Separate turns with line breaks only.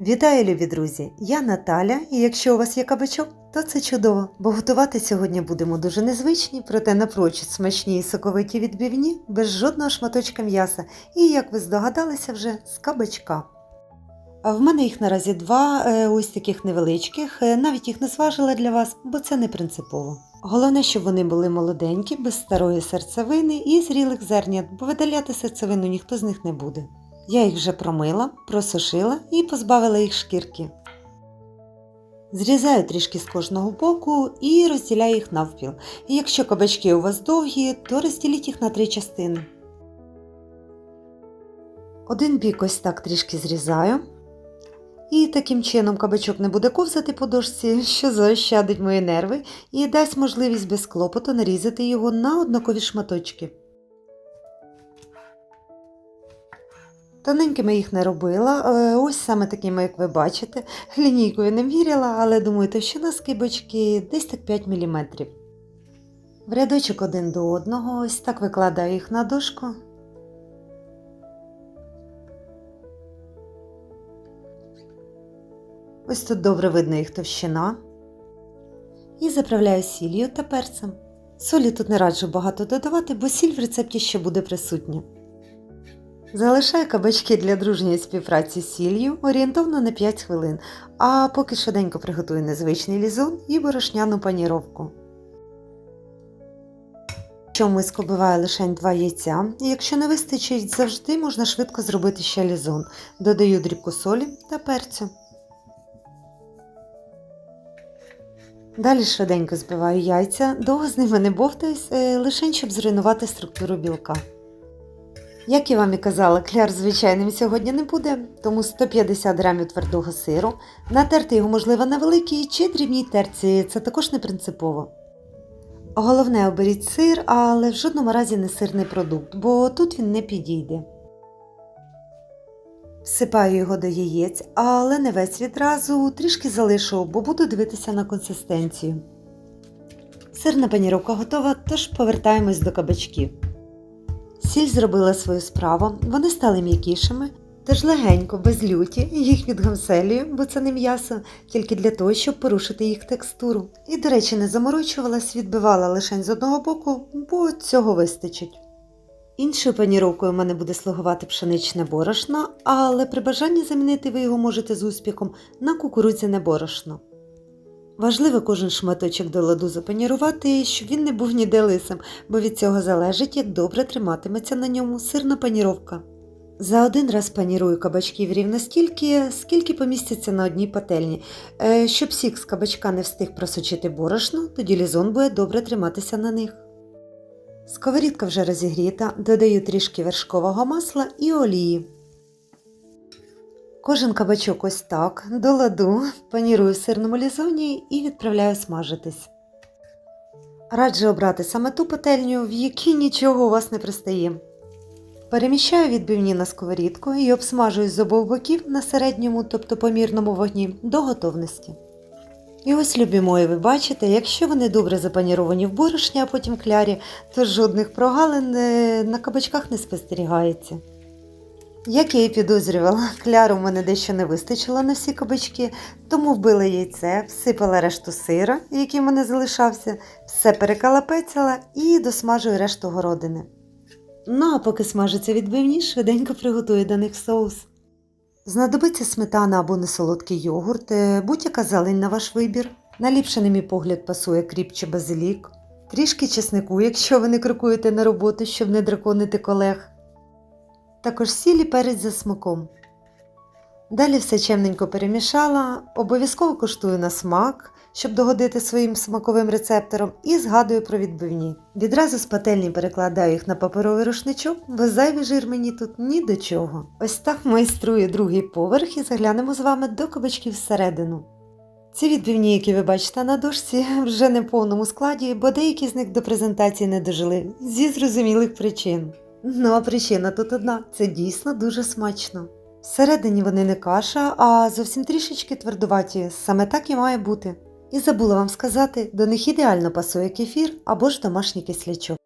Вітаю, любі друзі! Я Наталя, і якщо у вас є кабачок, то це чудово, бо готувати сьогодні будемо дуже незвичні, проте напрочуд смачні і соковиті відбивні, без жодного шматочка м'яса, і, як ви здогадалися, вже з кабачка. А в мене їх наразі два, е, ось таких невеличких, е, навіть їх не зважила для вас, бо це не принципово. Головне, щоб вони були молоденькі, без старої серцевини і зрілих зернят, бо видаляти серцевину ніхто з них не буде. Я їх вже промила, просушила і позбавила їх шкірки. Зрізаю трішки з кожного боку і розділяю їх навпіл. І якщо кабачки у вас довгі, то розділіть їх на три частини. Один бік ось так трішки зрізаю. І таким чином кабачок не буде ковзати по дошці, що заощадить мої нерви і дасть можливість без клопоту нарізати його на однакові шматочки. Тоненькими їх не робила, е, ось саме такими, як ви бачите. Лінійкою не міряла, але думаю, товщина скибочки десь так 5 мм. В рядочок один до одного, ось так викладаю їх на дошку. Ось тут добре видно їх товщина. І заправляю сіллю та перцем. Солі тут не раджу багато додавати, бо сіль в рецепті ще буде присутня. Залишаю кабачки для дружньої співпраці з сіллю орієнтовно на 5 хвилин, а поки швиденько приготую незвичний лізун і борошняну паніровку. Що миску биваю лише 2 яйця, якщо не вистачить, завжди можна швидко зробити ще лізун. Додаю дрібку солі та перцю. Далі швиденько збиваю яйця, довго з ними не бовтаюсь, е, лише щоб зруйнувати структуру білка. Як я вам і казала, кляр звичайним сьогодні не буде, тому 150 грамів твердого сиру. Натерти його можливо на великій чи дрібній терці, це також не принципово. Головне оберіть сир, але в жодному разі не сирний продукт, бо тут він не підійде. Всипаю його до яєць, але не весь відразу, трішки залишу, бо буду дивитися на консистенцію. Сирна паніровка готова, тож повертаємось до кабачків. Сіль зробила свою справу, вони стали м'якішими, тож легенько, без люті, їх відгамселюю, бо це не м'ясо, тільки для того, щоб порушити їх текстуру. І, до речі, не заморочувалась, відбивала лише з одного боку, бо цього вистачить. Іншою паніровкою у мене буде слугувати пшеничне борошно, але при бажанні замінити ви його можете з успіхом на кукурудзяне борошно. Важливо кожен шматочок до ладу запанірувати, щоб він не був ніде лисим, бо від цього залежить, як добре триматиметься на ньому сирна паніровка. За один раз панірую кабачків рівно стільки, скільки поміститься на одній пательні. Е, Щоб сік з кабачка не встиг просочити борошно, тоді лізон буде добре триматися на них. Сковорідка вже розігріта, додаю трішки вершкового масла і олії. Кожен кабачок ось так, до ладу, панірую в сирному лізоні і відправляю смажитись. Раджу обрати саме ту пательню, в якій нічого у вас не пристає. Переміщаю відбивні на сковорідку і обсмажую з обох боків на середньому, тобто помірному вогні, до готовності. І ось, любі мої, ви бачите, якщо вони добре запаніровані в борошні, а потім клярі, то жодних прогалин е, на кабачках не спостерігається. Як я і підозрювала, кляру в мене дещо не вистачило на всі кабачки, тому вбила яйце, всипала решту сира, який в мене залишався, все перекалапецяла і досмажую решту городини. Ну а поки смажиться відбивні, швиденько приготую до них соус. Знадобиться сметана або несолодкий йогурт, е, будь-яка зелень на ваш вибір. Наліпше, на мій погляд, пасує кріп чи базилік, трішки чеснику, якщо ви не крокуєте на роботу, щоб не драконити колег. Також сіль і перець за смаком. Далі все чемненько перемішала, обов'язково коштую на смак, щоб догодити своїм смаковим рецепторам, і згадую про відбивні. Відразу з пательні перекладаю їх на паперовий рушничок, бо зайвий жир мені тут ні до чого. Ось так майструю другий поверх і заглянемо з вами до кабачків всередину. Ці відбивні, які ви бачите на дошці, вже не в повному складі, бо деякі з них до презентації не дожили зі зрозумілих причин. Ну а причина тут одна це дійсно дуже смачно. Всередині вони не каша, а зовсім трішечки твердуваті, саме так і має бути. І забула вам сказати, до них ідеально пасує кефір або ж домашній кислячок.